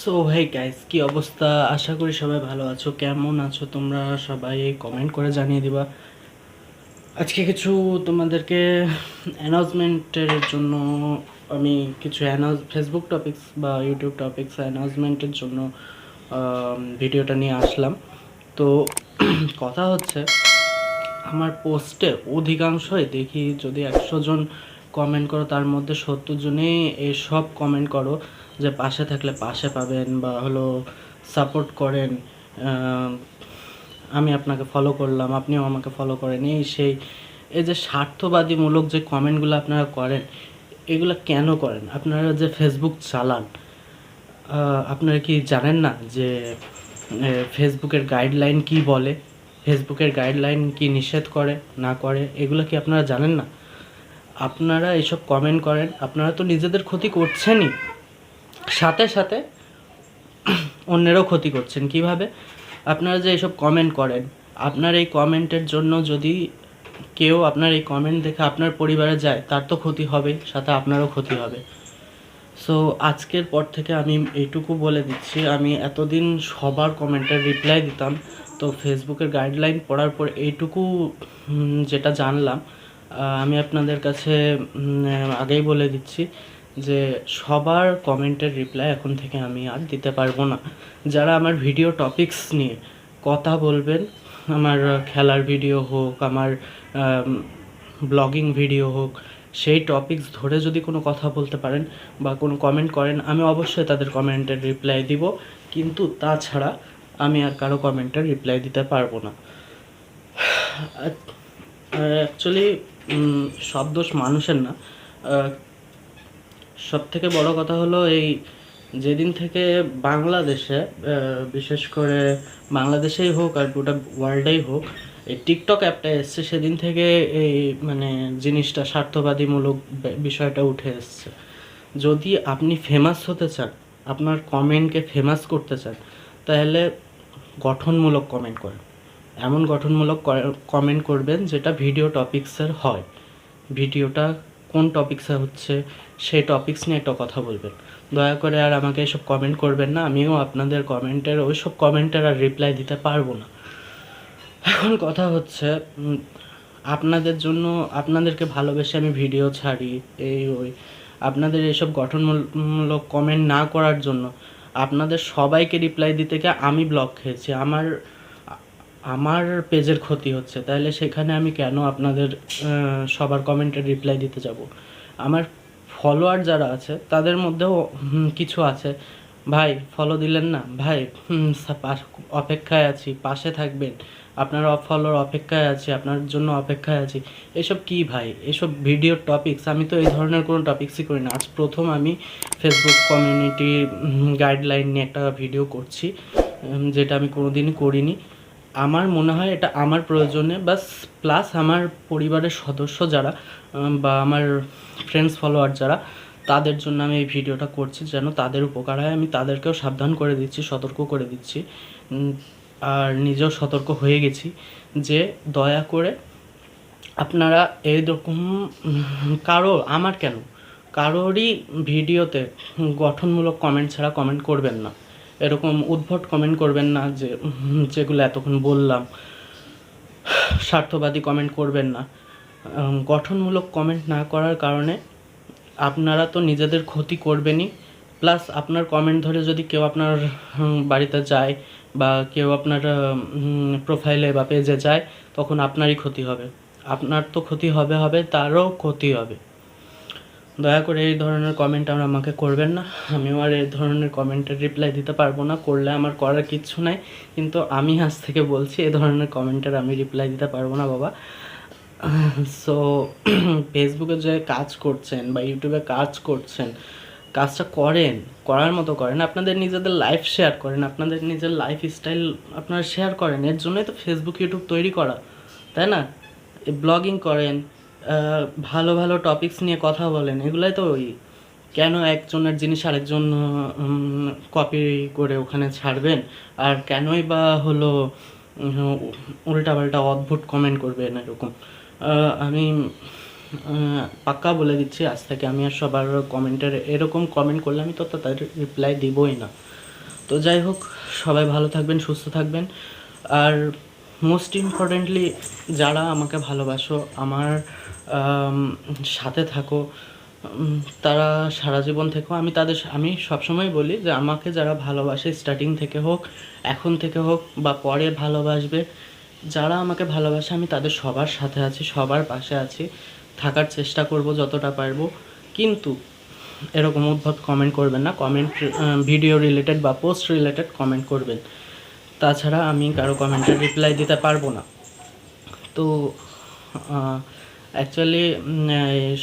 So ভাই guys কি অবস্থা? আশা করি সবাই ভালো আছো। কেমন আছো তোমরা? সবাই কমেন্ট করে জানিয়ে দিবা। আজকে কিছু তোমাদেরকে অ্যানাউন্সমেন্টের জন্য, আমি কিছু অ্যানাউন্স ফেসবুক টপিক্স বা ইউটিউব টপিক্স অ্যানাউন্সমেন্টের জন্য ভিডিওটা নিয়ে আসলাম। তো, কথা হচ্ছে, আমার পোস্টে অধিকাংশই দেখি যদি একশো জন কমেন্ট করো, তার মধ্যে সত্তর জনেই এসব কমেন্ট করো যে পাশে থাকলে পাশে পাবেন বা হলো সাপোর্ট করেন। আমি আপনাকে ফলো করলাম, আপনিও আমাকে ফলো করেন। এই সেই, এই যে স্বার্থবাদীমূলক যে কমেন্টগুলো আপনারা করেন, এগুলো কেন করেন? আপনারা যে ফেসবুক চালান আপনারা কি জানেন না যে ফেসবুকের গাইডলাইন কি বলে? ফেসবুকের গাইডলাইন কি নিষেধ করে, না করে? এগুলো কি আপনারা জানেন না? আপনারা এইসব কমেন্ট করেন। আপনারা তো নিজেদের ক্ষতি করছেনই। সাথে সাথে অন্যেরও ক্ষতি করছেন। কীভাবে? আপনারা যে এইসব কমেন্ট করেন, আপনার এই কমেন্টের জন্য যদি কেউ আপনার এই কমেন্ট দেখে আপনার পরিবারে যায়, তার তো ক্ষতি হবে সাথে আপনারও ক্ষতি হবে। সো আজকের পর থেকে আমি এইটুকু বলে দিচ্ছি। আমি এতদিন সবার কমেন্টের রিপ্লাই দিতাম। তো ফেসবুকের গাইডলাইন পড়ার পর এইটুকু যেটা জানলাম আমি আপনাদের কাছে আগেই বলে দিচ্ছি যে সবার কমেন্টের রিপ্লাই এখন থেকে আমি আর দিতে পারব না। যারা আমার ভিডিও টপিকস নিয়ে কথা বলবেন, আমার খেলার ভিডিও হোক, আমার ব্লগিং ভিডিও হোক, সেই টপিকস ধরে যদি কোনো কথা বলতে পারেন বা কোনো কমেন্ট করেন, আমি অবশ্যই তাদের কমেন্টের রিপ্লাই দিব। কিন্তু তাছাড়া আমি আর কারও কমেন্টের রিপ্লাই দিতে পারব না। অ্যাকচুয়ালি সব দোষ মানুষের না। সব থেকে বড় কথা হলো এই যেদিন থেকে বাংলাদেশে বিশেষ করে বাংলাদেশেই হোক আর গোটা ওয়ার্ল্ডেই হোক, এই টিকটক অ্যাপটা এসছে, সেদিন থেকে এই মানে জিনিসটা স্বার্থবাদীমূলক বিষয়টা উঠে এসছে। যদি আপনি ফেমাস হতে চান, আপনার কমেন্টকে ফেমাস করতে চান, তাহলে গঠনমূলক কমেন্ট করেন। এমন গঠনমূলক কমেন্ট করবেন যেটা ভিডিও টপিক্সের হয়। ভিডিওটা কোন টপিক্সে হচ্ছে, সেই টপিক্স নিয়ে একটা কথা বলবেন। দয়া করে আর আমাকে এসব কমেন্ট করবেন না, আমিও আপনাদের কমেন্টের ওই সব কমেন্টের আর রিপ্লাই দিতে পারব না। এখন কথা হচ্ছে আপনাদের জন্য, আপনাদেরকে ভালোবেসে আমি ভিডিও ছাড়ি, এই ওই। আপনাদের এইসব গঠনমূলক কমেন্ট না করার জন্য আপনাদের সবাইকে রিপ্লাই দিতে গিয়ে আমি ব্লক খেয়েছি। আমার আমার পেজের ক্ষতি হচ্ছে, তাহলে সেখানে আমি কেন আপনাদের সবার কমেন্টের রিপ্লাই দিতে যাব? আমার ফলোয়ার যারা আছে, তাদের মধ্যেও কিছু আছে। ভাই ফলো দিলেন না? ভাই অপেক্ষায় আছি, পাশে থাকবেন। আপনার ফলোর অপেক্ষায় আছি, আপনার জন্য অপেক্ষায় আছি। এসব কি ভাই? এসব ভিডিও টপিকস আমি তো এই ধরনের কোনো টপিক্সই করি না। আজ প্রথম আমি ফেসবুক কমিউনিটি গাইডলাইন নিয়ে একটা ভিডিও করছি যেটা আমি কোনোদিনই করিনি। আমার মনে হয় এটা আমার প্রয়োজনে, বাস প্লাস আমার পরিবারের সদস্য যারা বা আমার ফ্রেন্ডস ফলোয়ার যারা, তাদের জন্য আমি এই ভিডিওটা করছি যেন তাদের উপকার হয়। আমি তাদেরকেও সাবধান করে দিচ্ছি, সতর্ক করে দিচ্ছি। আর নিজেও সতর্ক হয়ে গেছি যে দয়া করে আপনারা এইরকম কারও, আমার কেন? কারোরই ভিডিওতে গঠনমূলক কমেন্ট ছাড়া কমেন্ট করবেন না। এরকম উদ্ভট কমেন্ট করবেন না যে, যেগুলো এতক্ষণ বললাম। স্বার্থবাদী কমেন্ট করবেন না। গঠনমূলক কমেন্ট না করার কারণে আপনারা তো নিজেদের ক্ষতি করবেনই। প্লাস আপনার কমেন্ট ধরে যদি কেউ আপনার বাড়িতে যায় বা কেউ আপনার প্রোফাইলে বা পেজে যায়, তখন আপনারই ক্ষতি হবে। আপনার তো ক্ষতি হবে হবে, তারও ক্ষতি হবে। দয়া করে এই ধরনের কমেন্ট আর আমাকে করবেন না। আমিও আর এই ধরনের কমেন্টের রিপ্লাই দিতে পারব না, করলে আমার করার কিচ্ছু নাই। কিন্তু আমি আজ থেকে বলছি, এই ধরনের কমেন্টের আমি রিপ্লাই দিতে পারব না বাবা। সো ফেসবুকে যে কাজ করছেন বা ইউটিউবে কাজ করছেন, কাজটা করেন, করার মতো করেন, আপনাদের নিজেদের লাইফ শেয়ার করেন, আপনাদের নিজের লাইফ স্টাইল আপনারা শেয়ার করেন, এর জন্যই তো ফেসবুক ইউটিউব তৈরি করা, তাই না? ব্লগিং করেন ভালো ভালো টপিকস নিয়ে কথা বলেন, এগুলাই তো ওই কেন একজনের জিনিস আরেকজন কপি করে ওখানে ছাড়বেন? আর কেনই বা হলো উল্টা পাল্টা অদ্ভুত কমেন্ট করবেন এরকম? আমি পাক্কা বলে দিচ্ছি, আজ থেকে আমি আর সবার কমেন্টের এরকম কমেন্ট করলে আমি তো তাদের রিপ্লাই দিবই না। তো যাই হোক, সবাই ভালো থাকবেন, সুস্থ থাকবেন। আর মোস্ট ইম্পর্টেন্টলি যারা আমাকে ভালোবাসো, আমার সাথে থাকো তারা সারা জীবন থেকেও আমি তাদের আমি সবসময় বলি যে আমাকে যারা ভালোবাসে স্টার্টিং থেকে হোক, এখন থেকে হোক, বা পরে ভালোবাসবে, যারা আমাকে ভালোবাসে, আমি তাদের সবার সাথে আছি, সবার পাশে আছি, থাকার চেষ্টা করব যতটা পারব। কিন্তু এরকম উদ্ভট কমেন্ট করবেন না কমেন্ট ভিডিও রিলেটেড বা পোস্ট রিলেটেড কমেন্ট করবেন। তাছাড়া আমি কারও কমেন্টের রিপ্লাই দিতে পারব না। তো অ্যাকচুয়ালি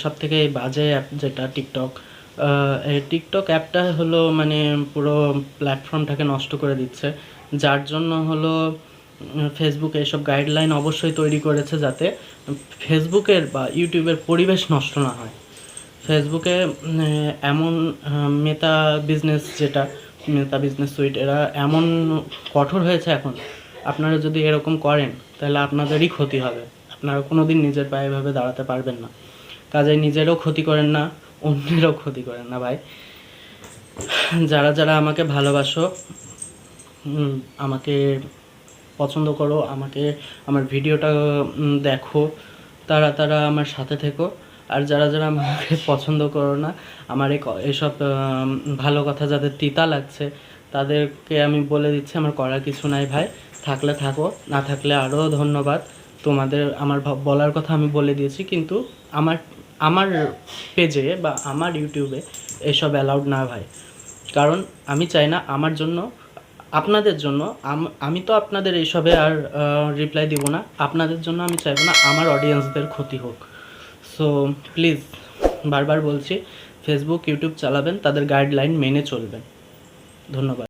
সব থেকে বাজে অ্যাপ যেটা টিকটক টিকটক অ্যাপটা হলো মানে পুরো প্ল্যাটফর্মটাকে নষ্ট করে দিচ্ছে। যার জন্য হলো ফেসবুক এইসব গাইডলাইন অবশ্যই তৈরি করেছে যাতে ফেসবুকের বা ইউটিউবের পরিবেশ নষ্ট না হয়। ফেসবুকে এমন মেটা বিজনেস যেটা মেটা বিজনেস সুইট এরা এমন কঠোর হয়েছে এখন। আপনারা যদি এরকম করেন, তাহলে আপনাদেরই ক্ষতি হবে। আপনারা কোনো দিন নিজের পায়ে এভাবে দাঁড়াতে পারবেন না। কাজে নিজেরও ক্ষতি করেন না, অন্যেরও ক্ষতি করেন না ভাই। যারা যারা আমাকে ভালোবাসো আমাকে পছন্দ করো, আমাকে, আমার ভিডিওটা দেখো, তারা তারা আমার সাথে থেকো। আর যারা যারা আমাকে পছন্দ করো না, আমার এই এসব ভালো কথা যাদের তিতা লাগছে, তাদেরকে আমি বলে দিচ্ছি, আমার করার কিছু নাই ভাই। থাকলে থাকো, না থাকলে আরও ধন্যবাদ। তোমাদের আমার বলার কথা আমি বলে দিয়েছি, কিন্তু আমার আমার পেজে বা আমার ইউটিউবে এসব অ্যালাউড না ভাই। কারণ আমি চাই না আমার জন্য, আপনাদের জন্য, আম- তো আপনাদের এইসবে আর রিপ্লাই দিব না। আপনাদের জন্য আমি চাইব না আমার অডিয়েন্সদের ক্ষতি হোক। সো প্লিজ বারবার বলছি ফেসবুক ইউটিউব চালাবেন তাদের গাইডলাইন মেনে চলবেন। ধন্যবাদ।